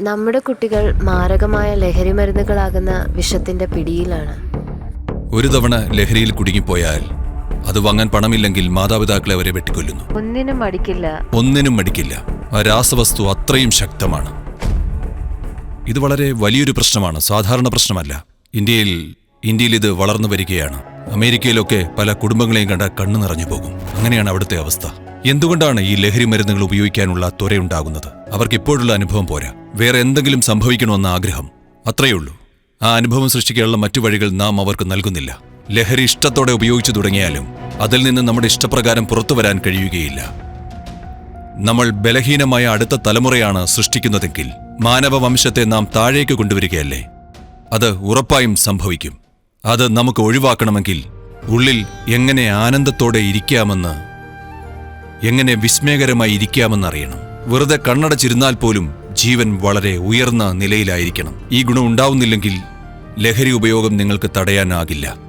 നമ്മുടെ കുട്ടികൾ മാരകമായ ലഹരി മരുന്നുകളാകുന്ന വിഷത്തിന്റെ പിടിയിലാണ്. ഒരു തവണ ലഹരിയിൽ കുടുങ്ങിപ്പോയാൽ അത് വാങ്ങാൻ പണമില്ലെങ്കിൽ മാതാപിതാക്കളെ അവരെ വെട്ടിക്കൊല്ലുന്നു. ഒന്നിനും മടിക്കില്ല. ഒന്നിനും മടിക്കില്ല. ആ രാസവസ്തു അത്രയും ശക്തമാണ്. ഇത് വളരെ വലിയൊരു പ്രശ്നമാണ് സാധാരണ പ്രശ്നമല്ല. ഇന്ത്യയിൽ ഇന്ത്യയിൽ ഇത് വളർന്നു വരികയാണ്. അമേരിക്കയിലൊക്കെ പല കുടുംബങ്ങളെയും കണ്ട കണ്ണു നിറഞ്ഞു പോകും. അങ്ങനെയാണ് അവിടുത്തെ അവസ്ഥ. എന്തുകൊണ്ടാണ് ഈ ലഹരി മരുന്നുകൾ ഉപയോഗിക്കാനുള്ള ത്വരയുണ്ടാകുന്നത്? അവർക്ക് ഇപ്പോഴുള്ള അനുഭവം പോരാ. വേറെ എന്തെങ്കിലും സംഭവിക്കണമെന്ന ആഗ്രഹം. അത്രയുള്ളൂ ആ അനുഭവം സൃഷ്ടിക്കാനുള്ള മറ്റു വഴികൾ നാം അവർക്ക് നൽകുന്നില്ല. ലഹരി ഇഷ്ടത്തോടെ ഉപയോഗിച്ചു തുടങ്ങിയാലും അതിൽ നിന്ന് നമ്മുടെ ഇഷ്ടപ്രകാരം പുറത്തു വരാൻ കഴിയുകയില്ല. നമ്മൾ ബലഹീനമായ അടുത്ത തലമുറയാണ് സൃഷ്ടിക്കുന്നതെങ്കിൽ മാനവവംശത്തെ നാം താഴേക്ക് കൊണ്ടുവരികയല്ലേ? അത് ഉറപ്പായും സംഭവിക്കും. അത് നമുക്ക് ഒഴിവാക്കണമെങ്കിൽ ഉള്ളിൽ എങ്ങനെ ആനന്ദത്തോടെ ഇരിക്കാമെന്ന് എങ്ങനെ വിസ്മയകരമായി ഇരിക്കാമെന്നറിയണം വെറുതെ കണ്ണടച്ചിരുന്നാൽ പോലും ജീവൻ വളരെ ഉയർന്ന നിലയിലായിരിക്കണം. ഈ ഗുണം ഉണ്ടാവുന്നില്ലെങ്കിൽ ലഹരി ഉപയോഗം നിങ്ങൾക്ക് തടയാനാകില്ല.